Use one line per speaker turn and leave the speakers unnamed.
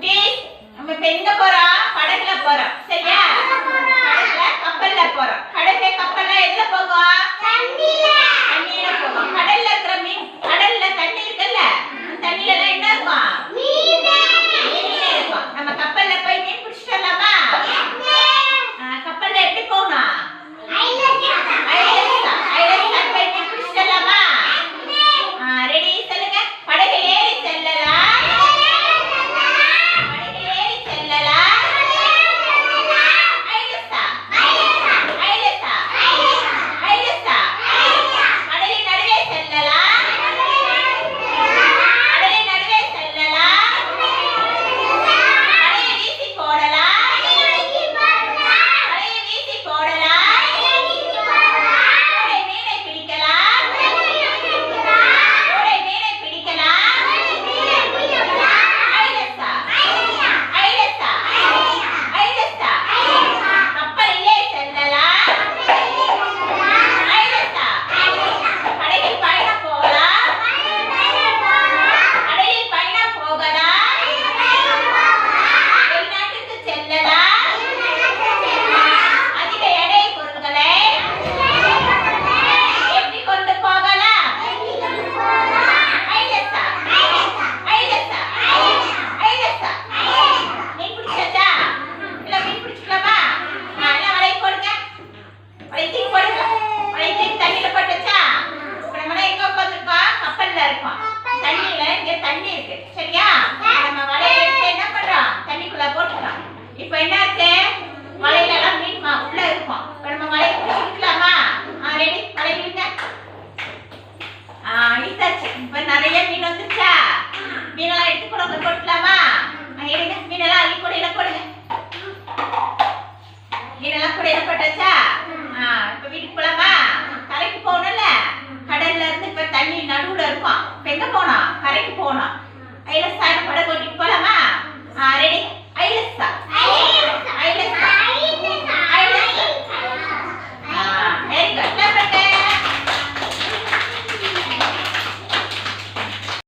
குட்டீஸ் நம்ம இப்ப எங்க போறோம் படகுல போறோம் சரியா? படகுல கப்பல்ல போறோம் படகு கப்பல்ல எதுல போகும்
தண்ணியில.
தூக்கி போடுங்க வலை தூக்கி தண்ணியில போட்டுச்சா? இப்ப நம்ம எங்க உட்காந்துருக்கோம் கப்பல்ல இருக்கோம் தண்ணியில இங்க தண்ணி இருக்கு. சரியா? நம்ம வலையை எடுத்து என்ன பண்றோம்? தண்ணிக்குள்ள போட்டுக்கிறோம் இப்போ என்ன இருக்கு? வலையில எல்லாம் மீன் உள்ள இருக்கும். இப்ப நம்ம வலையை பிடிச்சிக்கலாமா ஆ ரெடி வலை ஆ இழுத்தாச்சு. இப்ப நிறைய மீன் வந்துருச்சா? மீனெல்லாம் எடுத்து கூட போட்டுக்கலாமா? ஆ, எடுங்க மீனெல்லாம் அள்ளி கூடையில போடுங்க. மீனெல்லாம் கூடையில போட்டாச்சா? இப்ப வீட்டுக்கு போலாமா? கரைக்கு போகணும்ல. கடல்ல இருந்து இப்ப தண்ணி நடுவுல இருக்கும். இப்ப எங்க போனோம் கரைக்கு போனோம்